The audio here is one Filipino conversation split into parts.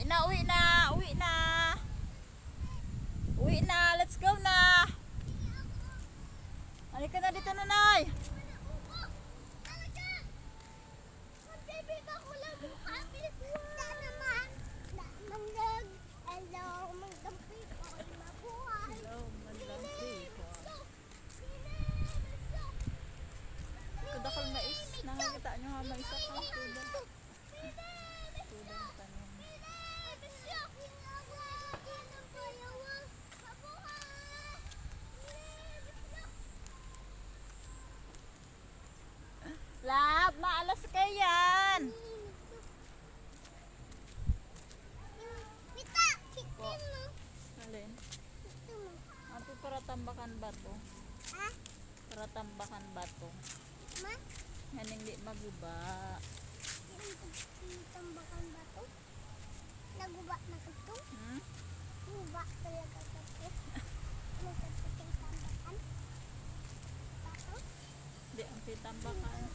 Uwi na, uwi na, uwi na. Uwi na, let's go na. Halika na dito, madam people. Kadakal mais. Nakakita nyo ha, mais ako. Tudang. panas sekalian. Kita kita Alin. Apa para tambakan bato? Ah? Para tambakan bato. Ma? Yan hindi maguba. Tambakan bato? Naguba na kato? Hmm? Guba talaga kato. Ano sa tambakan? Bato? Di ang tambakan.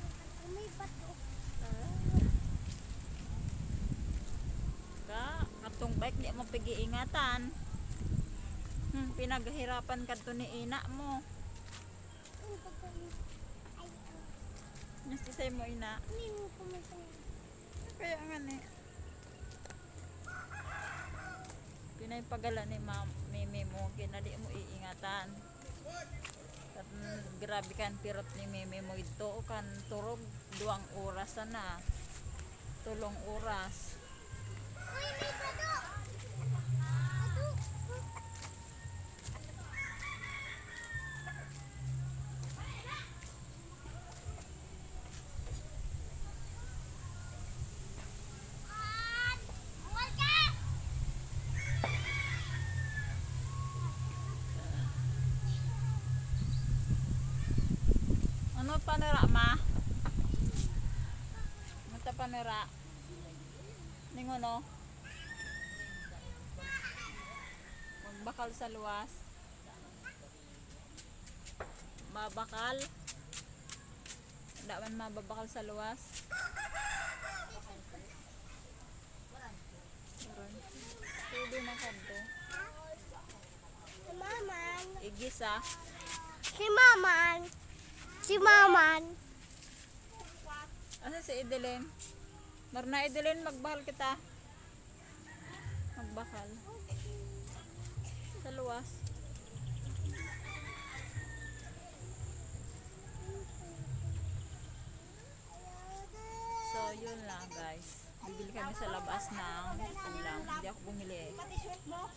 Ka, katong bike di mo pag-iingatan. Hmm, pinaghirapan ka to ni ina mo. Nasisay mo ina. Kaya nga ni. Pinay pagala ni ma'am, mimi mo, kinali mo iingatan. At mm, grabe kan pirot ni mimi mo ito, kan turog duang oras na. Tulong oras. Uy, panira ma? Mata panira. Ningon no? Magbakal sa luwas. Mabakal. Hindi man mababakal sa luwas. Pwede na kanto. Si Maman. Igis ah. Si Maman. Si Maman. Asa si Edeline? Marna Edeline, magbahal kita. Magbakal. Sa luwas. So, yun lang guys. Bibili kami sa labas ng ulam. Hindi ako bumili eh. Mo?